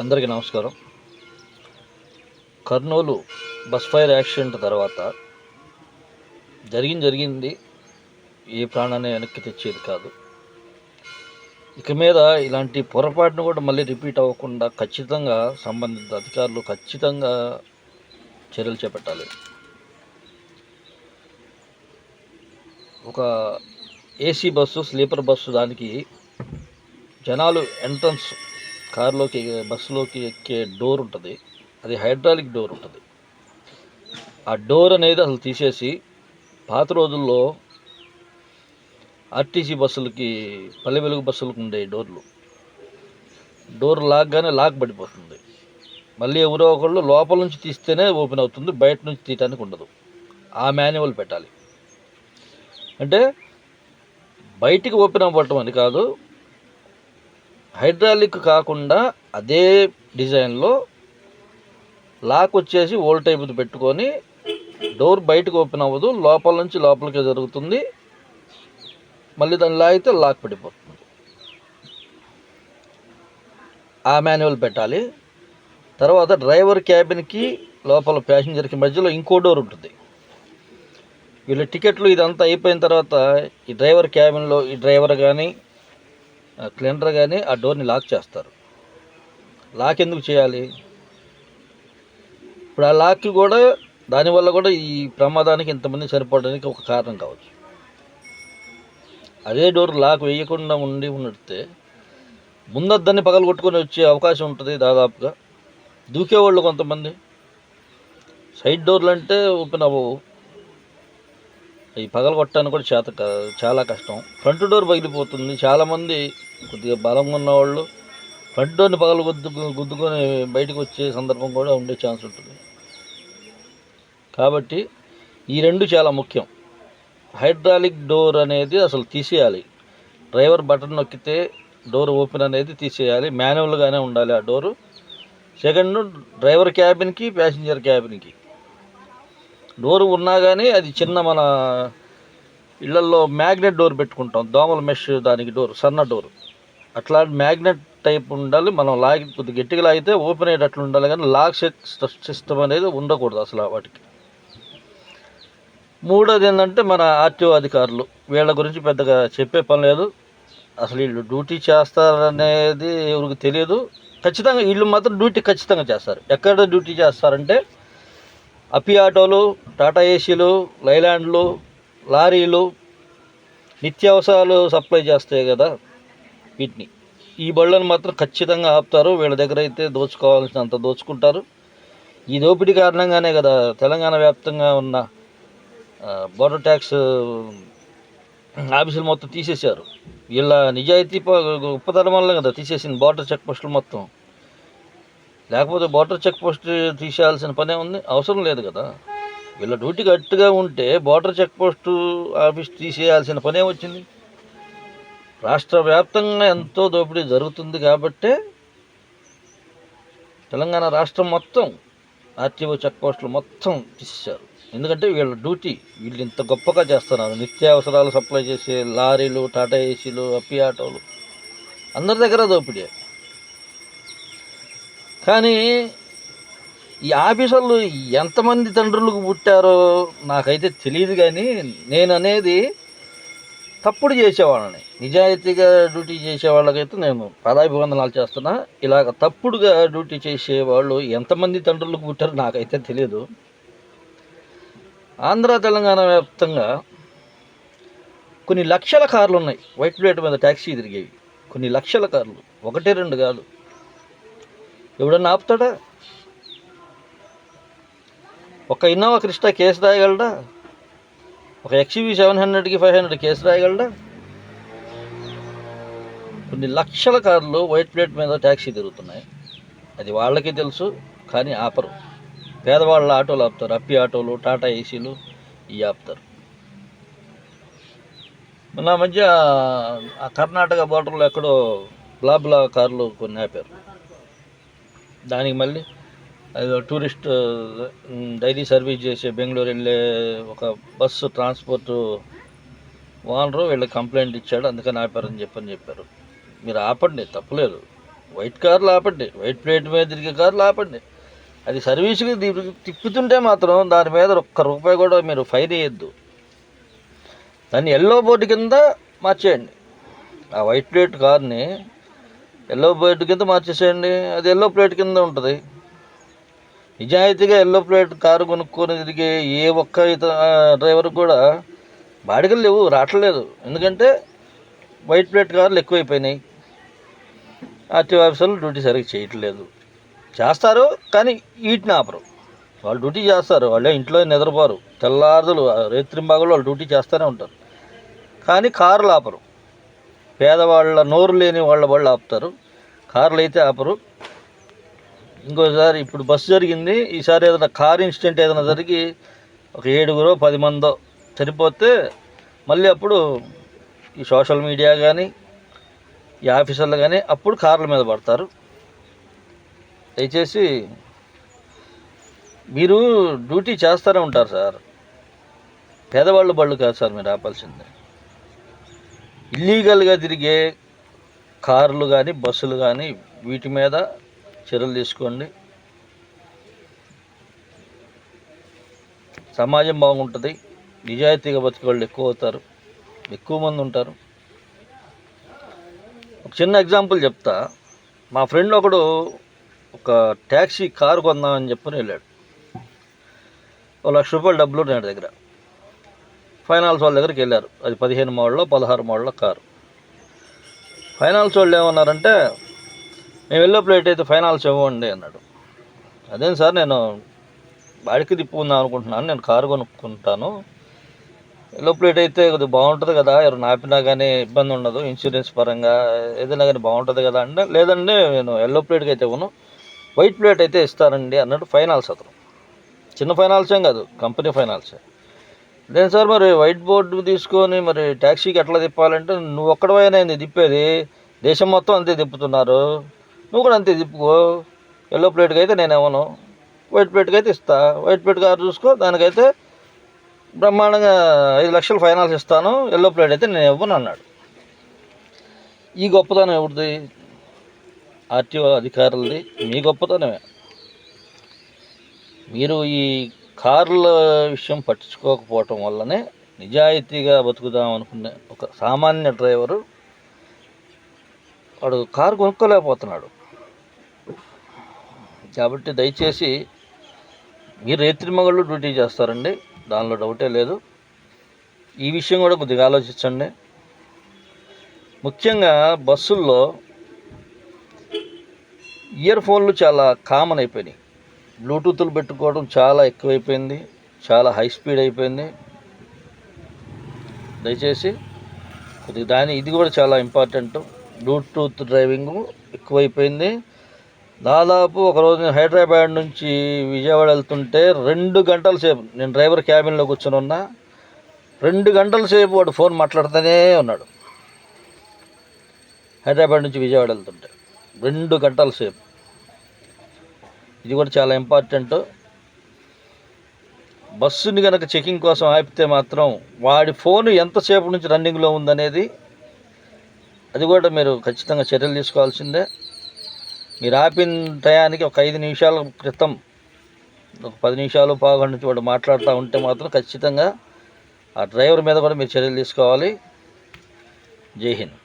అందరికీ నమస్కారం. Kurnool bus fire accident తర్వాత జరిగింది జరిగింది. ఏ ప్రాణాన్ని వెనక్కి తెచ్చేది కాదు. ఇక మీద ఇలాంటి పొరపాటును కూడా మళ్ళీ రిపీట్ అవ్వకుండా ఖచ్చితంగా సంబంధిత అధికారులు ఖచ్చితంగా చర్యలు చేపట్టాలి. ఒక ఏసీ బస్సు స్లీపర్ బస్సు దానికి జనాలు ఎంట్రన్స్ కారులోకి బస్సులోకి ఎక్కే డోర్ ఉంటుంది. అది హైడ్రాలిక్ డోర్ ఉంటుంది. ఆ డోర్ అనేది అసలు తీసేసి పాత రోజుల్లో ఆర్టీసీ బస్సులకి పల్లె వెలుగు బస్సులకు ఉండే డోర్లు. డోర్ లాగ్గానే లాక్ పడిపోతుంది. మళ్ళీ ఎవరో ఒకళ్ళు లోపల నుంచి తీస్తేనే ఓపెన్ అవుతుంది బయట నుంచి తీయటానికి ఉండదు. ఆ మాన్యువల్ పెట్టాలి. అంటే బయటికి ఓపెన్ అవ్వటం అని కాదు హైడ్రాలిక్ కాకుండా అదే డిజైన్లో లాక్ వచ్చేసి ఓల్టైపు పెట్టుకొని డోర్ బయటకు ఓపెన్ అవ్వదు లోపల నుంచి లోపలికే జరుగుతుంది. మళ్ళీ దాన్ని లాగితే లాక్ పడిపోతుంది. ఆ మాన్యువల్ పెట్టాలి. తర్వాత డ్రైవర్ క్యాబిన్కి లోపల ప్యాసింజర్కి మధ్యలో ఇంకో డోర్ ఉంటుంది. వీళ్ళ టికెట్లు ఇదంతా అయిపోయిన తర్వాత ఈ డ్రైవర్ క్యాబిన్లో ఈ డ్రైవర్ కానీ క్లీనర్ కానీ ఆ డోర్ని లాక్ చేస్తారు. లాక్ ఎందుకు చేయాలి? ఇప్పుడు ఆ లాక్కి కూడా దానివల్ల కూడా ఈ ప్రమాదానికి ఇంతమంది చనిపోవడానికి ఒక కారణం కావచ్చు. అదే డోర్ లాక్ వేయకుండా ఉండి ఉన్నట్టే ముందద్దని పగలు కొట్టుకొని వచ్చే అవకాశం ఉంటుంది దాదాపుగా. దూకేవాళ్ళు కొంతమంది. సైడ్ డోర్లు అంటే ఓపెన్ అవ్వవు. ఈ పగలు కొట్టడానికి కూడా చేత చాలా కష్టం. ఫ్రంట్ డోర్ పగిలిపోతుంది. చాలామంది కొద్దిగా బలంగా ఉన్నవాళ్ళు ఫ్రంట్ డోర్ని పగలు గుద్దు గుద్దుకొని బయటకు వచ్చే సందర్భం కూడా ఉండే ఛాన్స్ ఉంటుంది. కాబట్టి ఈ రెండు చాలా ముఖ్యం. హైడ్రాలిక్ డోర్ అనేది అసలు తీసేయాలి. డ్రైవర్ బటన్ నొక్కితే డోర్ ఓపెన్ అనేది తీసేయాలి. మాన్యువల్గానే ఉండాలి ఆ డోరు. సెకండ్ డ్రైవర్ క్యాబిన్కి ప్యాసింజర్ క్యాబిన్కి. డోర్ ఉన్నా కానీ అది చిన్న మన ఇళ్ళల్లో మ్యాగ్నెట్ డోర్ పెట్టుకుంటాం. దోమల మెష్ దానికి డోర్ సన్న డోర్. అట్లాంటి మ్యాగ్నెట్ టైప్ ఉండాలి. మనం లాగి కొద్దిగా గట్టిగా లాగితే ఓపెన్ అయ్యేటట్లు ఉండాలి. కానీ లాక్ సిస్టమ్ అనేది ఉండకూడదు అసలు వాటికి. మూడోది ఏంటంటే మన ఆర్టీఓ అధికారులు. వీళ్ళ గురించి పెద్దగా చెప్పే పని లేదు. అసలు వీళ్ళు డ్యూటీ చేస్తారనేది ఎవరికి తెలియదు. ఖచ్చితంగా వీళ్ళు మాత్రం డ్యూటీ ఖచ్చితంగా చేస్తారు. ఎక్కడ డ్యూటీ చేస్తారంటే అపి ఆటోలు టాటా ఏసీలు లైలాండ్లు లారీలు నిత్యావసరాలు సప్లై చేస్తాయి కదా వీటిని. ఈ బళ్ళను మాత్రం ఖచ్చితంగా ఆపుతారు. వీళ్ళ దగ్గర అయితే దోచుకోవాల్సినంత దోచుకుంటారు. ఈ దోపిడీ కారణంగానే కదా తెలంగాణ వ్యాప్తంగా ఉన్న బోర్డర్ ట్యాక్స్ ఆఫీసులు మొత్తం తీసేశారు. వీళ్ళ నిజాయితీ గొప్పతనం వల్ల కదా తీసేసింది. బార్డర్ చెక్ పోస్టులు మొత్తం. లేకపోతే బార్డర్ చెక్ పోస్ట్ తీసేయాల్సిన పనే ఉంది. అవసరం లేదు కదా. వీళ్ళ డ్యూటీ గట్టిగా ఉంటే బార్డర్ చెక్ పోస్ట్ ఆఫీస్ తీసేయాల్సిన పనే వచ్చింది. రాష్ట్ర వ్యాప్తంగా ఎంతో దోపిడీ జరుగుతుంది కాబట్టే తెలంగాణ రాష్ట్రం మొత్తం ఆర్టీఓ చెక్ పోస్టులు మొత్తం తీసేశారు. ఎందుకంటే వీళ్ళ డ్యూటీ వీళ్ళు ఇంత గొప్పగా చేస్తున్నారు. నిత్యావసరాలు సప్లై చేసే లారీలు టాటా ఏసీలు అప్పి ఆటోలు అందరి దగ్గర దోపిడీ. కానీ ఈ ఆఫీసర్లు ఎంతమంది తండ్రులకు పుట్టారో నాకైతే తెలియదు కానీ నేను అనేది తప్పుడు చేసేవాళ్ళని. నిజాయితీగా డ్యూటీ చేసే వాళ్ళకైతే నేను పదాభివందనాలు చేస్తున్నా. ఇలాగ తప్పుడుగా డ్యూటీ చేసే వాళ్ళు ఎంతమంది తండ్రులకు పుట్టారో నాకైతే తెలియదు ఆంధ్ర తెలంగాణ వ్యాప్తంగా కొన్ని లక్షల కార్లు ఉన్నాయి. వైట్ ప్లేట్ మీద ట్యాక్సీ తిరిగేవి. కొన్ని లక్షల కార్లు. ఒకటి రెండు కాదు. ఎవడన్నా ఆపుతాడా ఒక ఇన్నోవా క్రిస్టా కేసు రాయగలడా? ఒక ఎక్స్యూవీ సెవెన్ హండ్రెడ్కి ఫైవ్ హండ్రెడ్ కేసు రాయగలడా? కొన్ని లక్షల కార్లు వైట్ ప్లేట్ మీద ట్యాక్సీ తిరుగుతున్నాయి. అది వాళ్ళకి తెలుసు కానీ ఆపరు. పేదవాళ్ళ ఆటోలు ఆపుతారు. అప్పి ఆటోలు టాటా ఏసీలు ఇవి ఆపుతారు. నా మధ్య ఆ కర్ణాటక బార్డర్లో ఎక్కడో బ్లా బ్లా కార్లు కొన్ని ఆపారు. దానికి మళ్ళీ అది టూరిస్ట్ డైలీ సర్వీస్ చేసే బెంగళూరు వెళ్ళే ఒక బస్సు ట్రాన్స్పోర్ట్ ఓనరు వీళ్ళకి కంప్లైంట్ ఇచ్చాడు అందుకని ఆపారని చెప్పని చెప్పారు. మీరు ఆపండి తప్పలేదు. వైట్ కార్లు ఆపండి వైట్ ప్లేట్ మీద తిరిగే కార్లు ఆపండి. అది సర్వీస్కి తిప్పుతుంటే మాత్రం దాని మీద ఒక్క రూపాయి కూడా మీరు ఫైర్ వేయద్దు. దాన్ని ఎల్లో బోర్డు కింద మార్చేయండి. ఆ వైట్ ప్లేట్ కార్ని ఎల్లో ప్లేట్ కింద మార్చేసేయండి. అది ఎల్లో ప్లేట్ కింద ఉంటుంది. నిజాయితీగా ఎల్లో ప్లేట్ కారు కొనుక్కొని తిరిగే ఏ ఒక్క డ్రైవర్ కూడా బాడిగలు లేవు రావట్లేదు. ఎందుకంటే వైట్ ప్లేట్ కార్లు ఎక్కువైపోయినాయి. ఆర్టీ ఆఫీసర్లు డ్యూటీ సరిగ్గా చేయట్లేదు. చేస్తారు కానీ వీటిని ఆపరు. వాళ్ళు డ్యూటీ చేస్తారు వాళ్ళే ఇంట్లో నిద్రపోరు. తెల్లారుదులు రేత్రింబాగులు వాళ్ళు డ్యూటీ చేస్తూనే ఉంటారు. కానీ కార్లు ఆపరు. పేదవాళ్ళ నోరు లేని వాళ్ళ వాళ్ళు ఆపుతారు. కార్లు అయితే ఆపరు. ఇంకోసారి ఇప్పుడు బస్సు జరిగింది. ఈసారి ఏదైనా కార్ ఇన్సిడెంట్ ఏదైనా జరిగి ఒక ఏడుగురో పది మందో చనిపోతే మళ్ళీ అప్పుడు ఈ సోషల్ మీడియా కానీ ఈ ఆఫీసర్లు కానీ అప్పుడు కార్ల మీద పడతారు. దయచేసి మీరు డ్యూటీ చేస్తూనే ఉంటారు సార్. పేదవాళ్ళు బళ్ళు కాదు సార్ మీరు ఆపాల్సిందే. ఇల్లీగల్గా తిరిగే కార్లు కానీ బస్సులు కానీ వీటి మీద చర్యలు తీసుకోండి. సమాజం బాగుంటుంది. నిజాయితీగా బతికే వాళ్ళు ఎక్కువ అవుతారు. ఎక్కువ మంది ఉంటారు. ఒక చిన్న ఎగ్జాంపుల్ చెప్తా. మా ఫ్రెండ్ ఒకడు ఒక ట్యాక్సీ కారు కొందామని చెప్పని వెళ్ళాడు. ఒక లక్ష రూపాయలు డబ్బులు ఉన్నాయి దగ్గర. ఫైనాన్స్ వాళ్ళ దగ్గరికి వెళ్ళారు. అది పదిహేను మోడల్లో పదహారు మోడల్లో కారు. ఫైనాన్స్ వాళ్ళు ఏమన్నారంటే మేము ఎల్లో ప్లేట్ అయితే ఫైనాన్స్ ఇవ్వండి అన్నాడు. అదేం సార్ నేను బాడికి తిప్పుకుందాం అనుకుంటున్నాను నేను కారు కొనుక్కుంటాను. ఎల్లో ప్లేట్ అయితే కొద్దిగా బాగుంటుంది కదా ఎవరు ఆపినా కానీ ఇబ్బంది ఉండదు ఇన్సూరెన్స్ పరంగా ఏదైనా కానీ బాగుంటుంది కదా అంటే లేదండి నేను ఎల్లో ప్లేట్కి అయితే ఇవ్వను వైట్ ప్లేట్ అయితే ఇస్తానండి అన్నట్టు ఫైనాన్స్ అతను. చిన్న ఫైనాన్స్ కాదు కంపెనీ ఫైనాన్సే నేను సార్ మరి వైట్ బోర్డు తీసుకొని మరి ట్యాక్సీకి ఎట్లా తిప్పాలంటే నువ్వు ఒక్కడవైనా తిప్పేది. దేశం మొత్తం అంతే తిప్పుతున్నారు. నువ్వు కూడా అంతే తిప్పుకో. ఎల్లో ప్లేట్కి అయితే నేను ఇవ్వను. వైట్ ప్లేట్కి అయితే ఇస్తా. వైట్ ప్లేట్ కారు చూసుకో. దానికైతే బ్రహ్మాండంగా ఐదు లక్షలు ఫైనాన్స్ ఇస్తాను. ఎల్లో ప్లేట్ అయితే నేను ఇవ్వను అన్నాడు. ఈ గొప్పతనం ఎవరిది? ఆర్టీఓ అధికారులది. మీ గొప్పతనమే. మీరు ఈ కార్ల విషయం పట్టించుకోకపోవటం వల్లనే నిజాయితీగా బతుకుదాం అనుకునే ఒక సామాన్య డ్రైవరు వాడు కారు కొనుక్కోలేకపోతున్నాడు. కాబట్టి దయచేసి మీరు రేత్రి మగళ్ళు డ్యూటీ చేస్తారండి దానిలో డౌటే లేదు. ఈ విషయం కూడా కొద్దిగా ఆలోచించండి. ముఖ్యంగా బస్సుల్లో ఇయర్ ఫోన్లు చాలా కామన్ అయిపోయినాయి. బ్లూటూత్లు పెట్టుకోవడం చాలా ఎక్కువైపోయింది చాలా హై స్పీడ్ అయిపోయింది. దయచేసి కొద్దిగా దాని ఇది కూడా చాలా ఇంపార్టెంట్. బ్లూటూత్ డ్రైవింగ్ ఎక్కువైపోయింది. దాదాపు ఒకరోజు నేను హైదరాబాద్ నుంచి విజయవాడ వెళ్తుంటే రెండు గంటల సేపు నేను డ్రైవర్ క్యాబిన్లో కూర్చొని ఉన్నా. రెండు గంటల సేపు వాడు ఫోన్ మాట్లాడుతూనే ఉన్నాడు. హైదరాబాద్ నుంచి విజయవాడ వెళ్తుంటే రెండు గంటల సేపు. ఇది కూడా చాలా ఇంపార్టెంట్ బస్సుని కనుక చెకింగ్ కోసం ఆపితే మాత్రం వాడి ఫోన్ ఎంతసేపు నుంచి రన్నింగ్లో ఉందనేది అది కూడా మీరు ఖచ్చితంగా చర్యలు తీసుకోవాల్సిందే. మీరు ఆపిన టయానికి ఒక ఐదు నిమిషాల క్రితం ఒక పది నిమిషాలు పావుగంట నుంచి వాడు మాట్లాడుతూ ఉంటే మాత్రం ఖచ్చితంగా ఆ డ్రైవర్ మీద కూడా మీరు చర్యలు తీసుకోవాలి. జై హింద్.